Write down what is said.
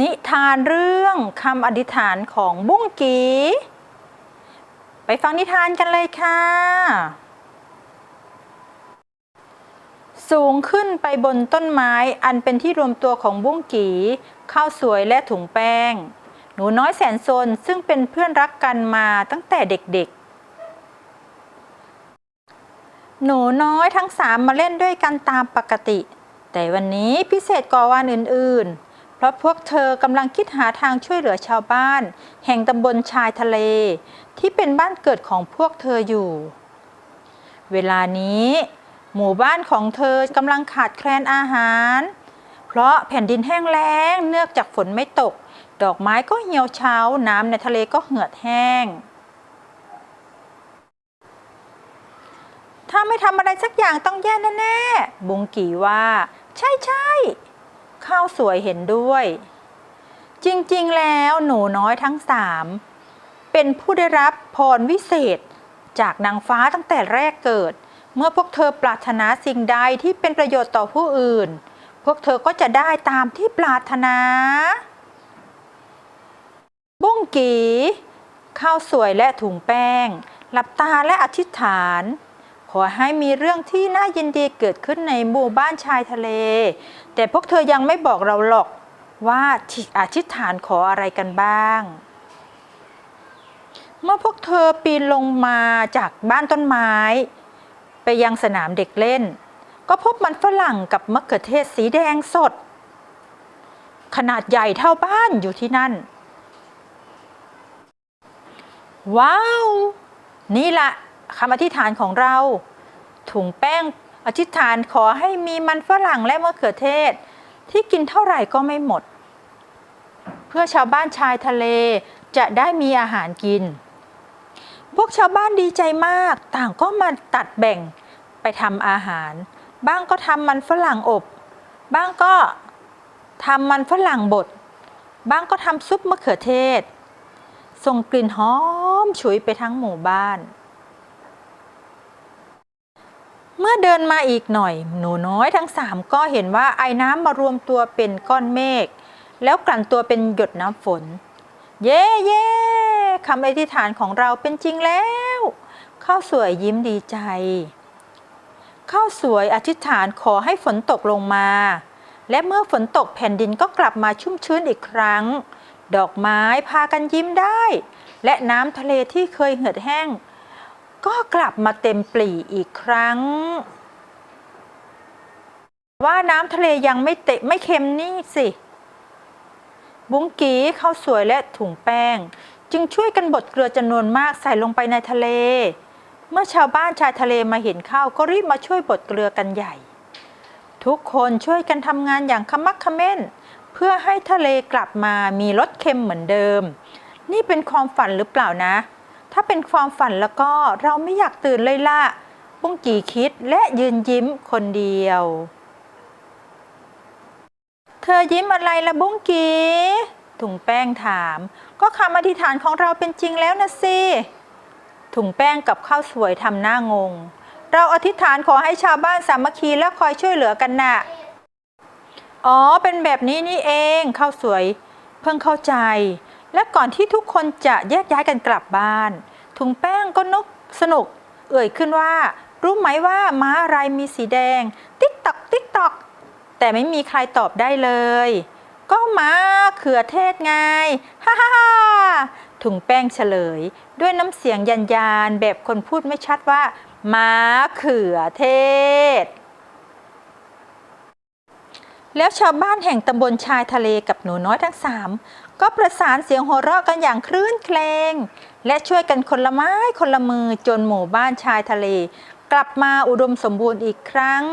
นิทานเรื่องคำอธิษฐานของบุ้งกี ไปฟังนิทานกันเลยค่ะ สูงขึ้นไปบนต้นไม้อันเป็นที่รวมตัวของบุ้งกีข้าวสวยและถุงแป้ง หนูน้อยแสนซนซึ่งเป็นเพื่อนรักกันมาตั้งแต่เด็กๆ หนูน้อยทั้งสามมาเล่นด้วยกันตามปกติ แต่วันนี้พิเศษกว่าวันอื่นๆ ราะพวกเธอกำลังคิดหาทางช่วยเหลือชาวบ้าน แห่งตำบลชายทะเล ที่เป็นบ้านเกิดของพวกเธออยู่ เวลานี้ หมู่บ้านของเธอกำลังขาดแคลนอาหาร เพราะแผ่นดินแห้งแล้งเนื่องจากฝนไม่ตก ดอกไม้ก็เหี่ยวเฉาน้ำในทะเลก็เหือดแห้ง ถ้าไม่ทำอะไรสักอย่างต้องแย่แน่ๆบุงกีว่า ใช่ใช่ ข้าวสวยเห็นด้วย จริงๆ แล้วหนูน้อยทั้งสามเป็นผู้ได้รับพรวิเศษ จากนางฟ้าตั้งแต่แรกเกิด เมื่อพวกเธอปรารถนาสิ่งใดที่เป็นประโยชน์ต่อผู้อื่น พวกเธอก็จะได้ตามที่ปรารถนา บุ้งกีข้าวสวยและถุงแป้ง หลับตาและอธิษฐาน ขอให้มีเรื่องที่น่ายินดีเกิดขึ้นในหมู่บ้านชายทะเล แต่พวกเธอยังไม่บอกเราหรอกว่าอธิษฐานขออะไรกันบ้าง เมื่อพวกเธอปีนลงมาจากบ้านต้นไม้ ไปยังสนามเด็กเล่น ก็พบมันฝรั่งกับมะเขือเทศสีแดงสด ขนาดใหญ่เท่าบ้านอยู่ที่นั่น ว้าว นี่ละ คำอธิษฐานของเรา ถุงแป้งอธิษฐานขอให้มีมันฝรั่งและมะเขือเทศ ที่กินเท่าไหร่ก็ไม่หมด เพื่อชาวบ้านชายทะเลจะได้มีอาหารกิน พวกชาวบ้านดีใจมาก ต่างก็มาตัดแบ่งไปทำอาหาร บ้างก็ทำมันฝรั่งอบ บ้างก็ทำมันฝรั่งบด บ้างก็ทำซุปมะเขือเทศ ส่งกลิ่นหอมฉุยไปทั้งหมู่บ้าน เมื่อเดินมาอีกหน่อย หนูน้อยทั้งสามก็เห็นว่าไอ้น้ำมารวมตัวเป็นก้อนเมฆแล้วกลั่นตัวเป็นหยดน้ำฝน เย่เย่คำอธิษฐานของเราเป็นจริงแล้วข้าวสวยยิ้มดีใจข้าวสวยอธิษฐานขอให้ฝนตกลงมา และเมื่อฝนตกแผ่นดินก็กลับมาชุ่มชื้นอีกครั้ง ดอกไม้พากันยิ้มได้ และน้ำทะเลที่เคยเหือดแห้ง ก็กลับมาเต็มปลี่อีกครั้ง ว่าน้ำทะเลยังไม่เตะไม่เค็มนี่สิ บุ้งกีข้าวสวยและถุงแป้ง จึงช่วยกันบดเกลือจำนวนมากใส่ลงไปในทะเล เมื่อชาวบ้านชายทะเลมาเห็นข้าวก็รีบมาช่วยบดเกลือกันใหญ่ ทุกคนช่วยกันทำงานอย่างขมักเขม้น เพื่อให้ทะเลกลับมามีรสเค็มเหมือนเดิม นี่เป็นความฝันหรือเปล่านะ ถ้าเป็นความฝันแล้วก็เราไม่อยากตื่นเลยล่ะบุ้งกีคิดและยืนยิ้มคนเดียว เธอยิ้มอะไรละบุ้งกีถุงแป้งถาม ก็คำอธิษฐานของเราเป็นจริงแล้วนะสิถุงแป้งกับข้าวสวยทำหน้างง เราอธิษฐานขอให้ชาวบ้านสามัคคีและคอยช่วยเหลือกันน่ะ อ๋อ เป็นแบบนี้นี่เองข้าวสวย เพิ่งเข้าใจ และก่อนที่ทุกคนจะแยกย้ายกันกลับบ้าน ถุงแป้งก็นกสนุก เอ่ยขึ้นว่า รู้ไหมว่าม้าอะไรมีสีแดง ติ๊กตอกติ๊กตอกแต่ไม่มีใครตอบได้เลย ก็ม้าเขือเทศไงฮ่าฮ่าฮ่าถุงแป้งเฉลย ด้วยน้ำเสียงยันยานแบบคนพูดไม่ชัดว่า ม้าเขือเทศ แล้วชาวบ้านแห่งตำบลชายทะเลกับหนูน้อยทั้งสามก็ประสานเสียงหัวเราะกันอย่างคลื่นเคลงและช่วยกันคนละไม้คนละมือจนหมู่บ้านชายทะเล กลับมาอุดมสมบูรณ์อีกครั้ง